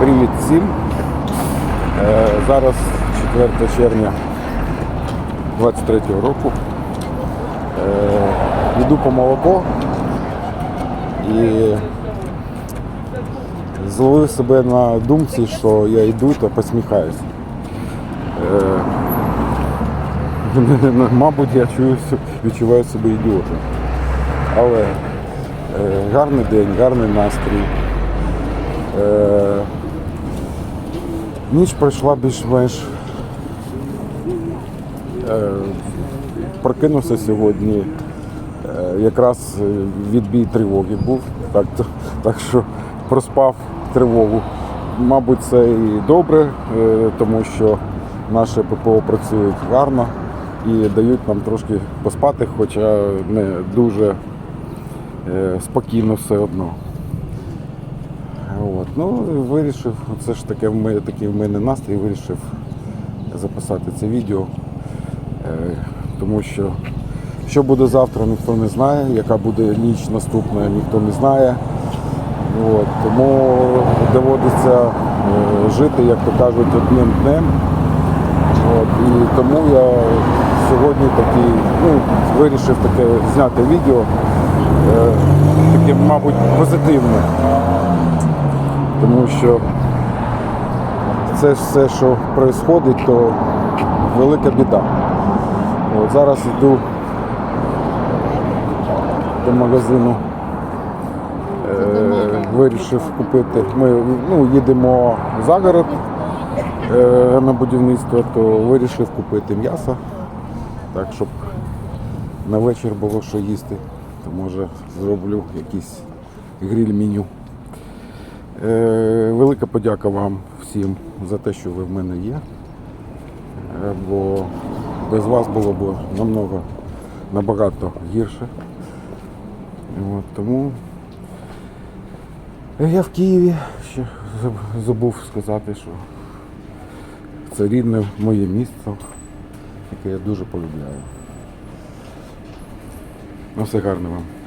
Привіт всім. Е, Зараз 4 червня 23 року. Е, Йду по молоко і зловив себе на думці, що я йду та посміхаюся. Е, Мабуть, я чую, відчуваю себе ідіотом. Але гарний день, гарний настрій. Ніч пройшла більш-менш. Е, прокинувся сьогодні. Е, якраз е, відбій тривоги був, так, так що проспав тривогу. Мабуть, це і добре, тому що наше ППО працюють гарно і дають нам трошки поспати, хоча не дуже спокійно все одно. От. Ну, вирішив, це ж таке такий в мене настрій, вирішив записати це відео. Е, тому що що буде завтра, ніхто не знає, яка буде ніч наступна, ніхто не знає. От. Тому доводиться е, жити, як то кажуть, одним днем. От. І тому я сьогодні такий, ну, вирішив таке зняти відео, е, таке, мабуть, позитивне. Тому що це все, що відбувається, то велика біда. От зараз йду до магазину. Е, вирішив купити. Ми ну, їдемо за город е, на будівництво, то вирішив купити м'ясо, так, щоб на вечір було що їсти. То може зроблю якийсь гриль-меню. Е, велика подяка вам всім за те, що ви в мене є. Е, бо без вас було б намного набагато гірше. От, тому я в Києві ще забув сказати, що це рідне моє місто, яке я дуже полюбляю. Ну, все гарне вам.